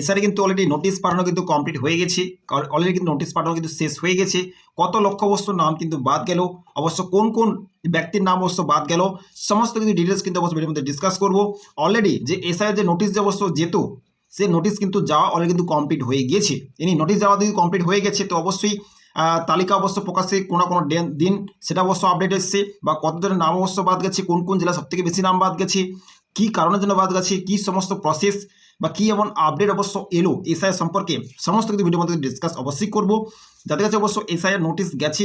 এসআরে কিন্তু already notice পাঠানো কিন্তু কমপ্লিট হয়ে গেছে। অলরেডি কিন্তু নোটিশ পাঠানো কিন্তু শেষ হয়ে গেছে। কত লক্ষ্য লক্ষ্যবস্তুর নাম কিন্তু বাদ গেল, অবশ্য কোন কোন ব্যক্তির নাম অবশ্য বাদ গেল, সমস্ত কিছু ডিটেলস কিন্তু অবশ্য ভিডিওর মধ্যে ডিসকাস করব। অলরেডি যে এসআই যে নোটিশ যে অবশ্য যেত সে নোটিশ কিন্তু যাওয়া অলরেডি কিন্তু কমপ্লিট হয়ে গিয়েছে। ইনি নোটিশ যাওয়া যদি কমপ্লিট হয়ে গেছে, তো অবশ্যই তালিকা অবশ্য প্রকাশে কোনো কোনো দিন সেটা অবশ্য আপডেট এসছে বা কতজনের নাম অবশ্য বাদ গেছে, কোন কোন জেলা সবথেকে বেশি নাম বাদ গেছে, কি কারণের জন্য বাদ গেছে, কি সমস্ত প্রসেস বা কি এমন আপডেট অবশ্য এলো এসআই সম্পর্কে সমস্ত কিন্তু ভিডিওর মধ্যে ডিসকাস অবশ্যই করব। যাদের কাছে অবশ্য এসআই এর নোটিশ গেছে,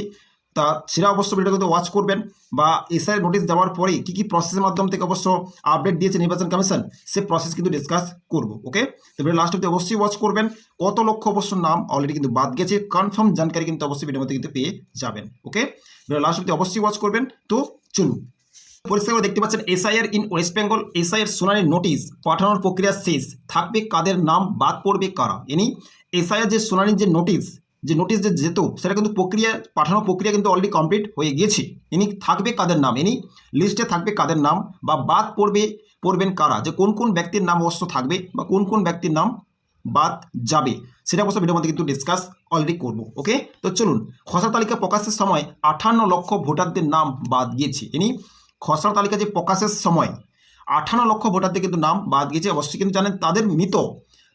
তা সেটা অবশ্য ভিডিও কিন্তু ওয়াচ করবেন বা এসআই নোটিশ দেওয়ার পরে কি কি প্রসেসের মাধ্যম থেকে অবশ্য আপডেট দিয়েছে নির্বাচন কমিশন, সে প্রসেস কিন্তু ডিসকাস করব ওকে তো ভিডিও লাস্ট অব্দি অবশ্যই ওয়াচ করবেন। কত লক্ষ অবশ্য নাম অলরেডি কিন্তু বাদ গেছে কনফার্ম জানকারি কিন্তু অবশ্যই ভিডিওর মধ্যে কিন্তু পেয়ে যাবেন ওকে ভিডিও লাস্ট অব্দি অবশ্যই ওয়াচ করবেন। তো চলুন পরিষ্কার করে দেখতে পাচ্ছেন SIR in West Bengal, SIR শুনানির নোটিশ পাঠানোর প্রক্রিয়া শেষ। থাকবে কাদের নাম, বাদ পড়বে কারা? এনি, এসআইআর যে শুনানির যে নোটিশ যে নোটিশ যে যেত, সেটা কিন্তু প্রক্রিয়া, পাঠানোর প্রক্রিয়া কিন্তু অলরেডি কমপ্লিট হয়ে গিয়েছে ইনি থাকবে কাদের নাম? ইনি লিস্টে থাকবে কাদের নাম বা বাদ পড়বে, পড়বেন কারা? যে কোন কোন ব্যক্তির নাম অবশ্য থাকবে বা কোন কোন ব্যক্তির নাম বাদ যাবে, সেটা অবশ্য ভিডিওর মধ্যে কিন্তু ডিসকাস অলরেডি করব ওকে তো চলুন, খসড়া তালিকা প্রকাশের সময় আঠান্ন লক্ষ ভোটারদের নাম বাদ গিয়েছে। ইনি খসড়া তালিকা যে প্রকাশের সময় আঠান্ন লক্ষ ভোটারদের কিন্তু নাম বাদ গিয়েছে। অবশ্যই কিন্তু জানেন, তাদের মৃত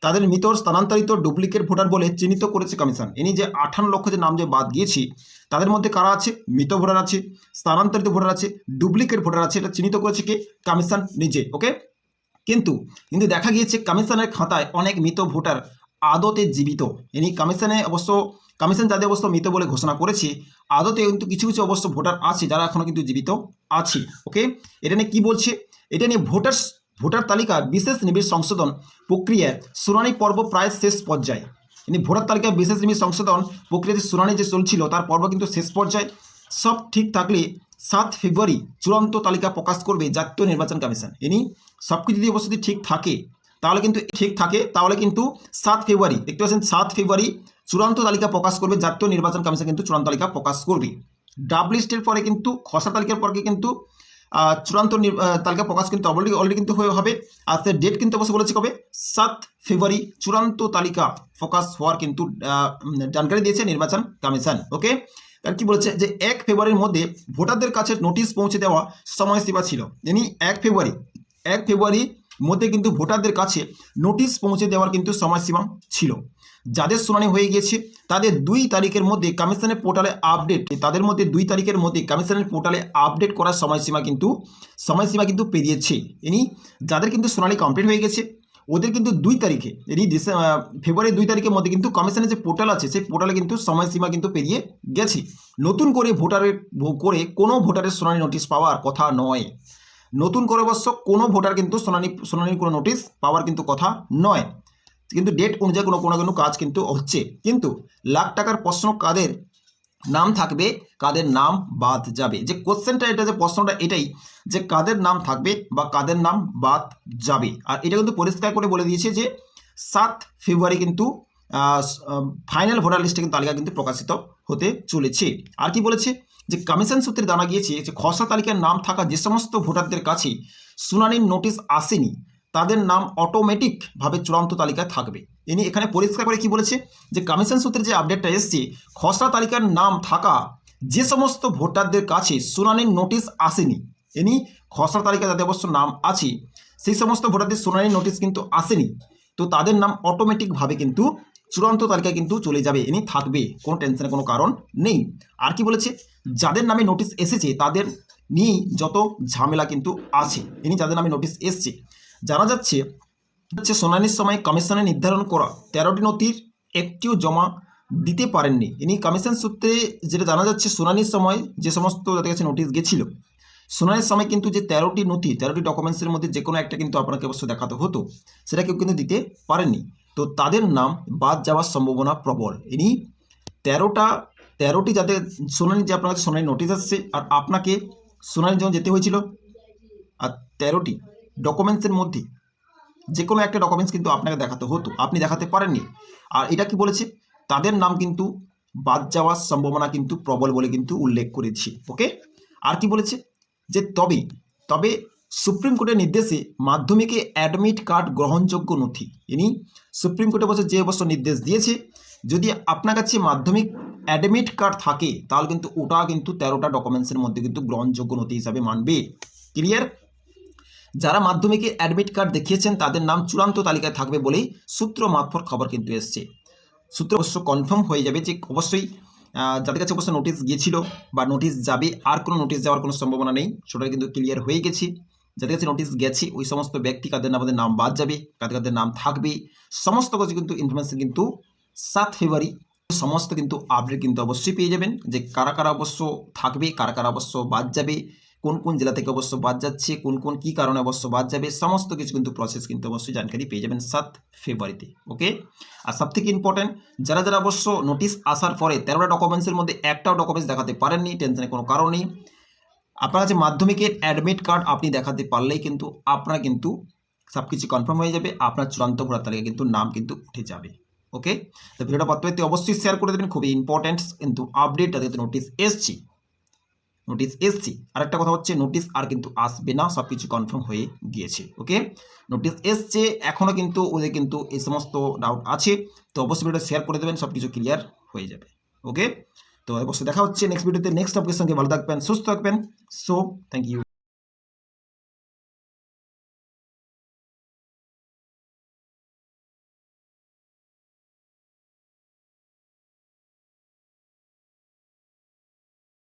তাদের মৃত স্থানান্তরিত ডুপ্লিকেট ভোটার বলে চিহ্নিত করেছে কমিশন। ইনি যে আঠান্ন লক্ষ যে নাম যে বাদ গিয়েছি, তাদের মধ্যে কারা আছে? মৃত ভোটার আছে, স্থানান্তরিত ভোটার আছে, ডুপ্লিকেট ভোটার আছে, এটা চিহ্নিত করেছে কে? কমিশন নিজে, ওকে? কিন্তু কিন্তু দেখা গিয়েছে কমিশনের খাতায় অনেক মৃত ভোটার আদতে জীবিত। ইনি কমিশনে অবশ্য কমিশন যাদের অবশ্য মৃত বলে ঘোষণা করেছে। আদতে কিন্তু কিছু কিছু অবশ্য ভোটার আছে, যারা এখনও কিন্তু জীবিত আছে ওকে এটা নিয়ে কী বলছে? এটা নিয়ে ভোটার ভোটার তালিকা বিশেষ নিবিড় সংশোধন প্রক্রিয়ায় শুনানি পর্ব প্রায় শেষ পর্যায়ে। ইনি ভোটার তালিকা বিশেষ নিবিড় সংশোধন প্রক্রিয়াতে শুনানি যে চলছিল, তার পর্ব কিন্তু শেষ পর্যায়ে। সব ঠিক থাকলে সাত ফেব্রুয়ারি চূড়ান্ত তালিকা প্রকাশ করবে জাতীয় নির্বাচন কমিশন। ইনি সব কিছু যদি অবশ্যই ঠিক থাকে তাহলে কিন্তু ঠিক থাকে। তাহলে কিন্তু সাত ফেব্রুয়ারি, দেখতে পাচ্ছেন সাত ফেব্রুয়ারি চূড়ান্ত তালিকা প্রকাশ করবে জাতীয় নির্বাচন কমিশন কিন্তু চূড়ান্ত তালিকা প্রকাশ করবে। ডাব লিস্টের পরে কিন্তু, খসড়া তালিকার পরে কিন্তু চূড়ান্ত তালিকা প্রকাশ কিন্তু অলরেডি অলরেডি কিন্তু হয়ে, হবে। আর সে ডেট কিন্তু অবশ্য বলেছে কবে? সাত ফেব্রুয়ারি চূড়ান্ত তালিকা প্রকাশ হওয়ার কিন্তু জানকারি দিয়েছে নির্বাচন কমিশন ওকে কি বলেছে যে এক ফেব্রুয়ারির মধ্যে ভোটারদের কাছে নোটিশ পৌঁছে দেওয়া সময়সীমা ছিল। ইনি এক ফেব্রুয়ারি এক ফেব্রুয়ারি মধ্যে কিন্তু ভোটারদের কাছে নোটিশ পৌঁছে দেওয়ার কিন্তু সময়সীমা ছিল। যাদের শুনানি হয়ে গিয়েছে, তাদের দুই তারিখের মধ্যে কমিশনের পোর্টালে আপডেট, তাদের মধ্যে দুই তারিখের মধ্যে কমিশনের পোর্টালে আপডেট করার সময়সীমা কিন্তু সময়সীমা কিন্তু পেরিয়েছে। ইনি যাদের কিন্তু শুনানি কমপ্লিট হয়ে গেছে, ওদের কিন্তু দুই তারিখে ডিসে- ফেব্রুয়ারি দুই তারিখের মধ্যে কিন্তু কমিশনের যে পোর্টাল আছে, সেই পোর্টালে কিন্তু সময়সীমা কিন্তু পেরিয়ে গেছে। নতুন করে ভোটারের করে কোনো ভোটারের শুনানি নোটিশ পাওয়ার কথা নয়। নতুন করে অবশ্য কোনো ভোটার কিন্তু শুনানি, শুনানির কোনো নোটিশ পাওয়ার কিন্তু কথা নয়। কিন্তু ডেট অনুযায়ী কোনো কোনো কোনো কাজ কিন্তু হচ্ছে। কিন্তু লাখ টাকার প্রশ্ন কাদের নাম থাকবে, কাদের নাম বাদ যাবে? যে কোশ্চেনটা এটা যে প্রশ্নটা, এটাই যে কাদের নাম থাকবে বা কাদের নাম বাদ যাবে। আর এটা কিন্তু পরিষ্কার করে বলে দিয়েছে যে সাত ফেব্রুয়ারি কিন্তু ফাইনাল ভোটার লিস্টে কিন্তু তালিকা কিন্তু প্রকাশিত হতে চলেছে। আর কি বলেছে? যে কমিশন সূত্রে জানা গিয়েছে যে খসড়া তালিকার নাম থাকা যে সমস্ত ভোটারদের কাছে শুনানির নোটিশ আসেনি, তাদের নাম অটোমেটিকভাবে চূড়ান্ত তালিকায় থাকবে। ইনি এখানে পরিষ্কার করে কি বলেছে? যে কমিশন সূত্রে যে আপডেটটা এসছে, খসড়া তালিকার নাম থাকা যে সমস্ত ভোটারদের কাছে শুনানির নোটিশ আসেনি ইনি খসড়া তালিকা যাদের অবশ্য নাম আছে, সেই সমস্ত ভোটারদের শুনানির নোটিশ কিন্তু আসেনি। তো তাদের নাম অটোমেটিকভাবে কিন্তু চূড়ান্ত তালিকায় কিন্তু চলে যাবে ইনি থাকবে কোনো টেনশনের কোনো কারণ নেই। আর কি বলেছে? যাদের নামে নোটিশ এসেছে, তাদের নিয়েই যত ঝামেলা কিন্তু আছে ইনি যাদের নামে নোটিশ এসছে। জানা যাচ্ছে, হচ্ছে শুনানির সময় কমিশনে নির্ধারণ করা তেরোটি নথির একটিও জমা দিতে পারেননি। ইনি কমিশন সূত্রে যেটা জানা যাচ্ছে, শুনানির সময় যে সমস্ত তাদের কাছে নোটিশ গেছিল, শুনানির সময় কিন্তু যে তেরোটি নথি, তেরোটি ডকুমেন্টসের মধ্যে যে কোনো একটা কিন্তু আপনাকে অবশ্য দেখাতে হতো, সেটা কেউ কিন্তু দিতে পারেননি। তো তাদের নাম বাদ যাওয়ার সম্ভাবনা প্রবল। ইনি তেরোটা, তেরোটি যাদের শুনানি, যে আপনার কাছে শুনানি নোটিশ আসছে, আর আপনাকে শুনানির জন্য যেতে হয়েছিল, আর তেরোটি ডকুমেন্টসের মধ্যে যে কোনো একটা ডকুমেন্টস কিন্তু আপনাকে দেখাতে হতো, আপনি দেখাতে পারেননি। আর এটা কি বলেছে? তাদের নাম কিন্তু বাদ যাওয়ার সম্ভাবনা কিন্তু প্রবল বলে কিন্তু উল্লেখ করেছি। ওকে? আর কি বলেছে? যে তবে তবে সুপ্রিম কোর্টের নির্দেশে মাধ্যমিকে অ্যাডমিট কার্ড গ্রহণযোগ্য নথি। ইনি সুপ্রিম কোর্টে বসে যে অবশ্য নির্দেশ দিয়েছে, যদি আপনার কাছে মাধ্যমিক অ্যাডমিট কার্ড থাকে, তাহলে কিন্তু ওটা কিন্তু তেরোটা ডকুমেন্টসের মধ্যে কিন্তু গ্রহণযোগ্য নথি হিসাবে মানবে। ক্লিয়ার? যারা মাধ্যমিকে অ্যাডমিট কার্ড দেখিয়েছেন, তাদের নাম চূড়ান্ত তালিকায় থাকবে বলেই সূত্র মারফত খবর কিন্তু এসছে। সূত্র অবশ্য কনফার্ম হয়ে যাবে যে অবশ্যই যাদের কাছে অবশ্য নোটিশ গিয়েছিল বা নোটিশ যাবে, আর কোনো নোটিশ যাওয়ার কোনো সম্ভাবনা নেই, সেটা কিন্তু ক্লিয়ার হয়ে গেছে। যাদের কাছে নোটিশ গেছে, ওই সমস্ত ব্যক্তি কাদের নাম নাম বাদ যাবে, কাদের কাদের নাম থাকবে, সমস্ত কিছু কিন্তু ইনফরমেশন কিন্তু সাত ফেব্রুয়ারি সমস্ত কিন্তু আপডেট কিন্তু অবশ্যই পেয়ে যাবেন যে কারা কারা অবশ্য থাকবে, কারা কারা অবশ্য বাদ যাবে, কোন কোন জেলা থেকে অবশ্য বাদ যাচ্ছে, কোন কোন কী কারণে অবশ্য বাদ যাবে, সমস্ত কিছু কিন্তু প্রসেস কিন্তু অবশ্যই জানকারি পেয়ে যাবেন সাত ফেব্রুয়ারিতে ওকে আর সব থেকে ইম্পর্টেন্ট যারা যারা অবশ্য নোটিশ আসার পরে তেরোটা ডকুমেন্টসের মধ্যে একটাও ডকুমেন্টস দেখাতে পারেননি টেনশনের কোনো কারণ নেই। আপনার কাছে মাধ্যমিকের অ্যাডমিট কার্ড আপনি দেখাতে পারলেই কিন্তু আপনার কিন্তু সব কিছু কনফার্ম হয়ে যাবে, আপনার চূড়ান্ত ভোটার তালিকায় কিন্তু নাম কিন্তু উঠে যাবে ওকে তো ভিডিওটা পাত্রতে অবশ্যই শেয়ার করে দেবেন, খুবই ইম্পর্ট্যান্ট কিন্তু আপডেট তাদের যাতে নোটিশ এসছি নোটিশ এসছি। আরেকটা কথা হচ্ছে নোটিশ আর কিন্তু আসবে না সব কিছু কনফার্ম হয়ে গিয়েছে ওকে নোটিশ এসছে এখনও কিন্তু ওদের কিন্তু এই সমস্ত ডাউট আছে, তো অবশ্যই ভিডিওটা শেয়ার করে দেবেন সব কিছু ক্লিয়ার হয়ে যাবে ওকে তো অবশ্যই দেখা হচ্ছে নেক্সট ভিডিওতে নেক্সট টপিকের সঙ্গে ভালো থাকবেন, সুস্থ থাকবেন। So thank you